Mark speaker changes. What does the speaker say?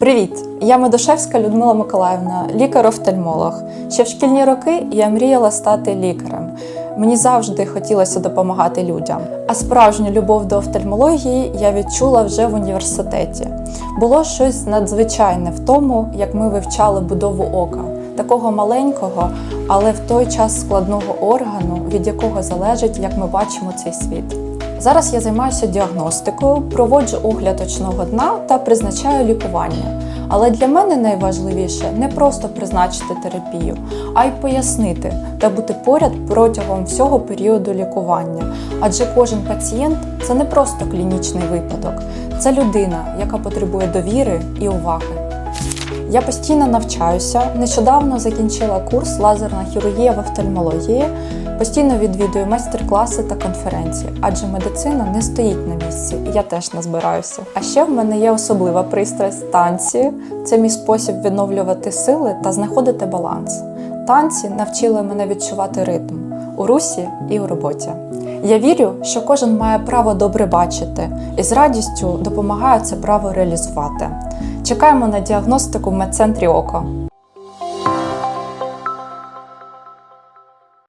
Speaker 1: Привіт! Я Медушевська Людмила Миколаївна, лікар-офтальмолог. Ще в шкільні роки я мріяла стати лікарем. Мені завжди хотілося допомагати людям. А справжню любов до офтальмології я відчула вже в університеті. Було щось надзвичайне в тому, як ми вивчали будову ока, такого маленького, але в той час складного органу, від якого залежить, як ми бачимо цей світ. Зараз я займаюся діагностикою, проводжу огляд очного дна та призначаю лікування. Але для мене найважливіше не просто призначити терапію, а й пояснити та бути поряд протягом всього періоду лікування. Адже кожен пацієнт це не просто клінічний випадок, це людина, яка потребує довіри і уваги. Я постійно навчаюся. Нещодавно закінчила курс лазерна хірургія в офтальмології. Постійно відвідую майстер-класи та конференції, адже медицина не стоїть на місці, і я теж не збираюся. А ще в мене є особлива пристрасть танці. Це мій спосіб відновлювати сили та знаходити баланс. Танці навчили мене відчувати ритм у русі і у роботі. Я вірю, що кожен має право добре бачити і з радістю допомагаю це право реалізувати. Чекаємо на діагностику в медцентрі око.